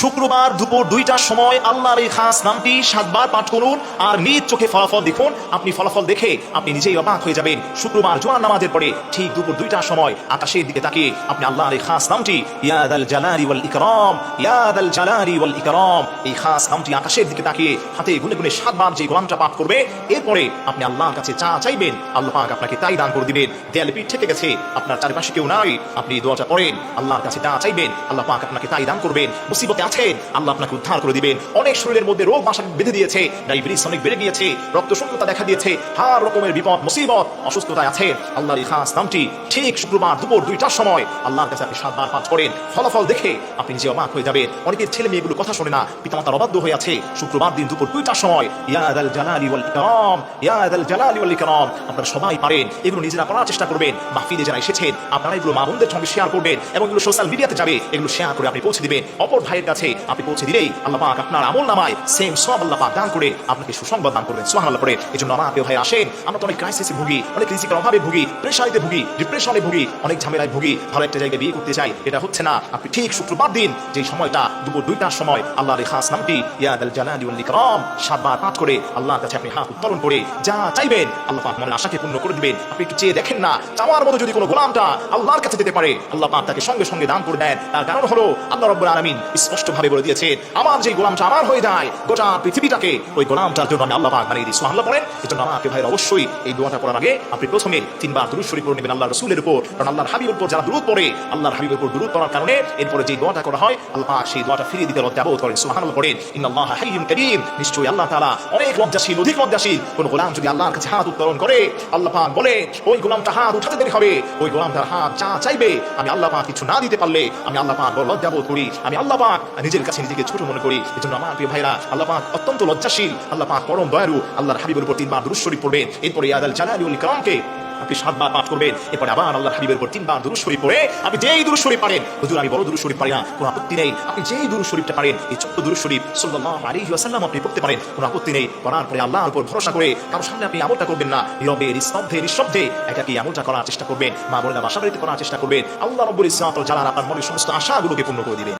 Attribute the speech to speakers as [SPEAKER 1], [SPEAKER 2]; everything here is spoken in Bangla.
[SPEAKER 1] শুক্রবার দুপুর দুইটার সময় আল্লাহর এই খাস নামটি সাতবার পাঠ করুন আর নিজ চোখে ফলাফল দেখুন। আপনি ফলাফল দেখে আপনি নিজেই অবাক হয়ে যাবেন। শুক্রবার জোয়ার নামাজের পরে ঠিক দুপুর দুইটার সময় আকাশের দিকে তাকিয়ে আপনি আল্লাহর এই খাস নামটি ইয়াদ আল জালালি ওয়াল ইকরাম ইয়াদ আল জালালি ওয়াল ইকরাম, এই খাস নামটি আকাশের দিকে তাকিয়ে হাতে গুনে গুনে সাতবার যে গোলামটা পাঠ করবে, এরপরে আপনি আল্লাহর কাছে চা চাইবেন, আল্লাহ পাক আপনাকে তাই দান করে দিবেন। দেয়ালে পিঠ থেকে গেছে, আপনার চারপাশে কেউ নাই, আপনি দোয়াটা পড়েন, আল্লাহর কাছে চা চাইবেন, আল্লাহ পাক আপনাকে তাই দান করবেন। মুসিবতে আছেন আল্লাহ আপনাকে উদ্ধার করে দিবেন। অনেক শরীরের মধ্যে রোগ বাসা বেঁধে দিয়েছে। ডায়াবেটিস অনেক বেড়ে গিয়েছে। রক্ত শূন্যতা দেখা দিয়েছে। হার রকমের বিপদ, মুসিবত, অসুস্থতায় আছে। আল্লাহর এই খাস নামটি ঠিক শুক্রবার দুপুর দুইটার সময় আল্লাহর কাছে আপনি সাতবার পাঠ করেন। ফলাফল দেখে আপনি নিজে অবাক হয়ে যাবেন। অনেকের ছেলে মেয়েগুলো কথা শোনে না। পিতামাতার অবাধ্য হয়ে আছে। শুক্রবার দিন দুপুর দুইটার সময় ইয়াদ আল জালালি ওয়াল ইকরাম ইয়াদ আল জালালি ওয়াল ইকরাম, আপনারা সবাই পারেন। এগুলো নিজেরা করার চেষ্টা করবেন। মাহফিলে যারা এসেছেন, আপনারা এগুলো মা বোনদের সঙ্গে শেয়ার করবেন এবং এগুলো সোশ্যাল মিডিয়াতে যাবে। এগুলো শেয়ার করে আপনি পৌঁছে দিবেন। অপর ভাইয়ের কাছে আপনি পৌঁছে দিলেই আল্লাহ পাক আপনার আমল নামায় সেম সব আল্লাহ পাক দান করে আপনাকে সুসংবাদ দান করবেন। সুবহানাল্লাহ করে এই জন্য আমার প্রিয় ভাই আসেন। আমরা তো অনেক ক্রাইসিসে ভুগি, অনেক রিজিকের অভাবে ভুগি প্রেশারিতে ভুগি ডিপ্রেশনে ভুগি, অনেক ঝামেলায় ভুগি, ভালো একটা জায়গায় বিয়ে করতে চাই, এটা হচ্ছে না। আপনি ঠিক শুক্রবার দিন যে সময়টা, দুপুর দুইটার সময় আল্লাহর এই খাস নামটি ইয়াদ আল জালালি ওয়াল ইকরাম, সাতবার পাঠ করে আল্লাহর কাছে আপনি হাত উত্তোলন করে যা চাইবেন আল্লাহ পাক মনের আশাকে পূর্ণ করে দিবেন। আপনি একটু চেয়ে দেখেন না, চাওয়ার মতো যদি কোনো গোলামটা আল্লাহর কাছে যেতে পারে, আল্লাহ পাক তাকে সঙ্গে সঙ্গে দান করে দেন। তার কারণ হলো আল্লাহ রব্বুল আলামিন স্পষ্ট ভাবে বলে দিয়েছেন আমার যে গোলামটা আমার হয়ে যায়, গোটা পৃথিবীটাকে ওই গোলামটার জন্য আমি আল্লাহ পাক বানিয়ে দিই সুবহানাল্লাহ পড়েন, এজন্য আমাকে ভাইয়ের অবশ্যই এই দোয়াটা পড়ার আগে আপনি প্রথমে তিনবার দুরূদ শরীফ পড়ে নেবেন আল্লাহর রাসূলের উপর, কারণ আল্লাহর হাবিবের উপর যারা দুরূদ পড়ে, আল্লাহর হাবিবের উপর দুরূদ পড়ার কারণে এরপরে যে দোয়াটা করা হয়, আল্লাহ সেই দোয়াটা ফিরিয়ে দিতে লজ্জাবোধ করেন। সুবহানাল্লাহ পড়েন, ইন্নাল্লাহ হাইয়ুন কারীম নিশ্চয়ই আল্লাহ তাআলা অনেক লজ্জাশীল, অধিক লজ্জাশীল, কোন গোলাম যদি আল্লাহর কাছে হাত উত্তোলন করে, আল্লাহ পাক বলে, ওই গোলামটা হাত উঠাতে দেরি হবে, ওই গোলামটার হাত চা চাইবে, আমি আল্লাহ পাক কিছু না দিতে পারলে, আমি আল্লাহ পাক বড় লজ্জাবোধ করি, আমি আল্লাহ পাক নিজের কাছে নিজেকে ছোট মনে করি। এজন্য আমার প্রিয় ভাইরা, আল্লাহ পাক অত্যন্ত লজ্জাশীল, আল্লাহ পাক পরম দয়ালু, আল্লাহর হাবিবের উপর তিনবার দুরূদ শরীফ পড়বেন। এরপরে ইয়াদাল জালালি ওয়াল ইকরামকে আপনি সাতবার পাঠ করবেন। এরপরে আবার আল্লাহর হাবিবের উপর তিনবার দুরূদ শরীফ পড়ে আপনি যেই দুরূদ শরীফ পারেন, হুজুর আমি বড় দুরূদ শরীফ পারি না, কোনো আপত্তি নেই। আপনি যেই দুরূদ শরীফটা পারেন, এই ছোট্ট দুরূদ শরীফ সাল্লাল্লাহু আলাইহি ওয়াসাল্লাম আপনি পড়তে পারেন, কোনো আপত্তি নেই। পড়ার পরে আল্লাহর উপর ভরসা করে কারোর সামনে আপনি আমলটা করবেন না। নীরবে, নিস্তব্ধে, নিঃশব্দে একাকী আমলটা করার চেষ্টা করবেন। মা বোনেরা বাসা বাড়িতে করার চেষ্টা করবেন। আল্লাহ রব্বুল ইসলাম জালাল আপনার মনের সমস্ত আশাগুলোকে পূর্ণ করে দিবেন।